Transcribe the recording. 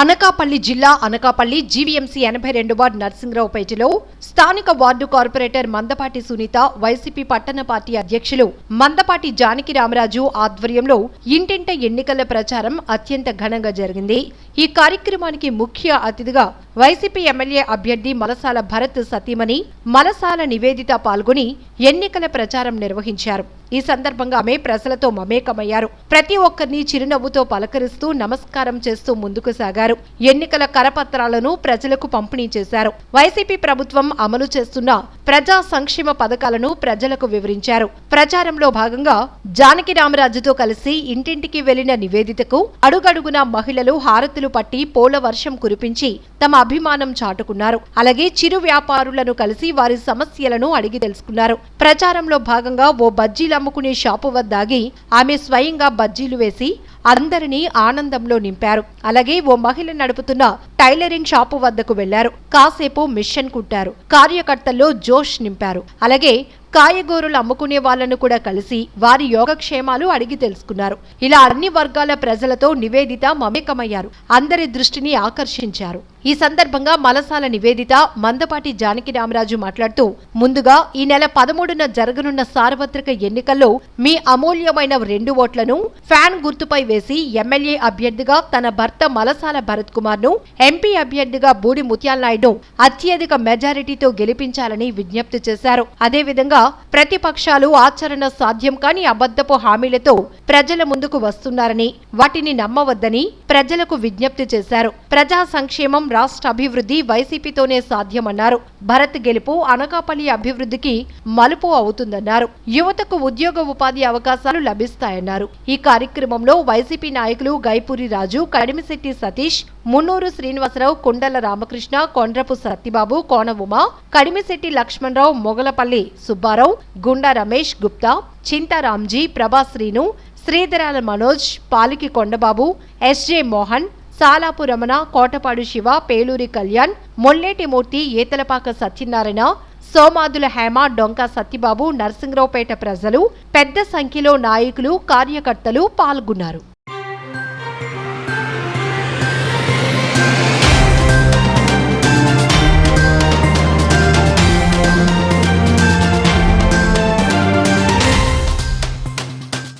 అనకాపల్లి జిల్లా అనకాపల్లి జీవీఎంసీ ఎనభై రెండు వార్డు నరసింహరావుపేటలో స్థానిక వార్డు కార్పొరేటర్ మందపాటి సునీత వైసీపీ పట్టణ పార్టీ అధ్యక్షులు మందపాటి జానకి రామరాజు ఆధ్వర్యంలో ఇంటింట ఎన్నికల ప్రచారం అత్యంత ఘనంగా జరిగింది. ఈ కార్యక్రమానికి ముఖ్య అతిథిగా వైసీపీ ఎమ్మెల్యే అభ్యర్థి మలసాల భరత్ సతీమణి మలసాల నివేదిత పాల్గొని ఎన్నికల ప్రచారం నిర్వహించారు. ఈ సందర్భంగా ఆమె ప్రజలతో మమేకమయ్యారు. ప్రతి ఒక్కరిని చిరునవ్వుతో పలకరిస్తూ నమస్కారం చేస్తూ ముందుకు సాగారు. ఎన్నికల కరపత్రాలను ప్రజలకు పంపిణీ చేశారు. వైసీపీ ప్రభుత్వం అమలు చేస్తున్న ప్రజా సంక్షేమ పథకాలను ప్రజలకు వివరించారు. ప్రచారంలో భాగంగా జానకి రామరాజుతో కలిసి ఇంటింటికి వెళ్ళిన నివేదితకు అడుగడుగున మహిళలు హారతులు పట్టి పోల వర్షం కురిపించి తమ అభిమానం చాటుకున్నారు. అలాగే చిరు వ్యాపారులను కలిసి వారి సమస్యలను అడిగి తెలుసుకున్నారు. ప్రచారంలో భాగంగా ఓ బజ్జీల అమ్ముకునే షాపు వద్ద ఆగి ఆమె స్వయంగా బజ్జీలు వేసి అందరినీ ఆనందంలో నింపారు. అలాగే ఓ మహిళ నడుపుతున్న టైలరింగ్ షాపు వద్దకు వెళ్ళారు. కాసేపు మిషన్ కుట్టారు. కార్యకర్తల్లో జోష్ నింపారు. అలాగే కాయగూరలు అమ్ముకునే వాళ్ళను కూడా కలిసి వారి యోగక్షేమాలు అడిగి తెలుసుకున్నారు. ఇలా అన్ని వర్గాల ప్రజలతో నివేదిత మమేకమయ్యారు. అందరి దృష్టిని ఆకర్షించారు. ఈ సందర్భంగా మలసాల నివేదిత మందపాటి జానకి రామరాజు మాట్లాడుతూ ముందుగా ఈ నెల పదమూడున జరగనున్న సార్వత్రిక ఎన్నికల్లో మీ అమూల్యమైన రెండు ఓట్లను ఫ్యాన్ గుర్తుపై వేసి ఎమ్మెల్యే అభ్యర్థిగా తన భర్త మలసాల భరత్ కుమార్ను ఎంపీ అభ్యర్థిగా బూడి ముత్యాల నాయుడు అత్యధిక మెజారిటీతో గెలిపించాలని విజ్ఞప్తి చేశారు. అదేవిధంగా ప్రతిపక్షాలు ఆచరణ సాధ్యం కాని అబద్ధపు హామీలతో ప్రజల ముందుకు వస్తున్నారని వాటిని నమ్మవద్దని ప్రజలకు విజ్ఞప్తి చేశారు. ప్రజా సంక్షేమం రాష్ట్ర అభివృద్ధి వైసీపీతోనే సాధ్యమన్నారు. భరత్ గెలుపు అనకాపల్లి అభివృద్ధికి మలుపు అవుతుందన్నారు. యువతకు ఉద్యోగ ఉపాధి అవకాశాలు లభిస్తాయన్నారు. ఈ కార్యక్రమంలో వైసీపీ నాయకులు గైపూరి రాజు కడిమిశెట్టి సతీష్ మున్నూరు శ్రీనివాసరావు కొండల రామకృష్ణ కొండ్రపు సత్తిబాబు కోన ఉమ కడిమిశెట్టి లక్ష్మణరావు మొగలపల్లి సుబ్బారావు గుండా రమేష్ గుప్తా చింతారాంజీ ప్రభాశ్రీను శ్రీధరాల మనోజ్ పాలికి కొండబాబు ఎస్జే మోహన్ సాలాపు రమణ కోటపాడు శివ పేలూరి కళ్యాణ్ మొల్లేటిమూర్తి ఏతలపాక సత్యనారాయణ సోమాదుల హేమ డొంక సత్యబాబు నర్సింగరావుపేట ప్రజలు పెద్ద సంఖ్యలో నాయకులు కార్యకర్తలు పాల్గొన్నారు.